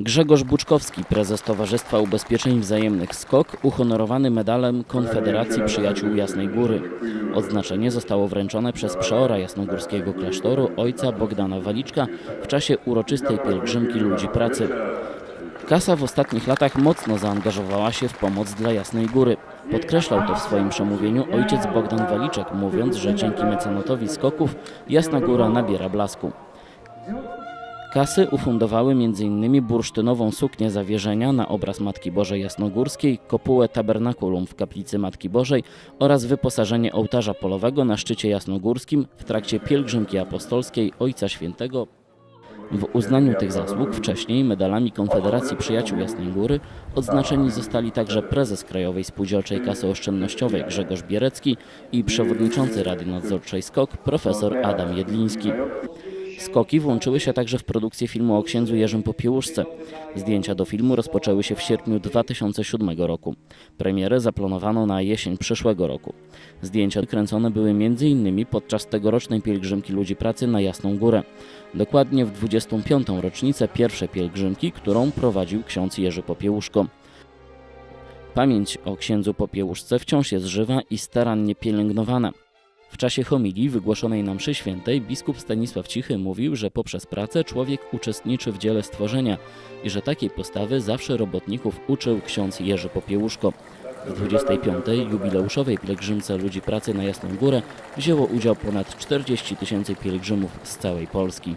Grzegorz Buczkowski, prezes Towarzystwa Ubezpieczeń Wzajemnych SKOK, uhonorowany medalem Konfederacji Przyjaciół Jasnej Góry. Odznaczenie zostało wręczone przez przeora jasnogórskiego klasztoru ojca Bogdana Waliczka w czasie uroczystej pielgrzymki ludzi pracy. Kasa w ostatnich latach mocno zaangażowała się w pomoc dla Jasnej Góry. Podkreślał to w swoim przemówieniu ojciec Bogdan Waliczek, mówiąc, że dzięki mecenatowi skoków Jasna Góra nabiera blasku. Kasy ufundowały m.in. bursztynową suknię zawierzenia na obraz Matki Bożej Jasnogórskiej, kopułę tabernakulum w kaplicy Matki Bożej oraz wyposażenie ołtarza polowego na szczycie jasnogórskim w trakcie pielgrzymki apostolskiej Ojca Świętego. W uznaniu tych zasług wcześniej medalami Konfederacji Przyjaciół Jasnej Góry odznaczeni zostali także prezes Krajowej Spółdzielczej Kasy Oszczędnościowej Grzegorz Bierecki i przewodniczący Rady Nadzorczej SKOK profesor Adam Jedliński. Skoki włączyły się także w produkcję filmu o księdzu Jerzym Popiełuszce. Zdjęcia do filmu rozpoczęły się w sierpniu 2007 roku. Premierę zaplanowano na jesień przyszłego roku. Zdjęcia kręcone były m.in. podczas tegorocznej pielgrzymki ludzi pracy na Jasną Górę. Dokładnie w 25. rocznicę pierwszej pielgrzymki, którą prowadził ksiądz Jerzy Popiełuszko. Pamięć o księdzu Popiełuszce wciąż jest żywa i starannie pielęgnowana. W czasie homilii wygłoszonej na mszy świętej biskup Stanisław Cichy mówił, że poprzez pracę człowiek uczestniczy w dziele stworzenia i że takiej postawy zawsze robotników uczył ksiądz Jerzy Popiełuszko. W 25. jubileuszowej pielgrzymce ludzi pracy na Jasną Górę wzięło udział ponad 40 tysięcy pielgrzymów z całej Polski.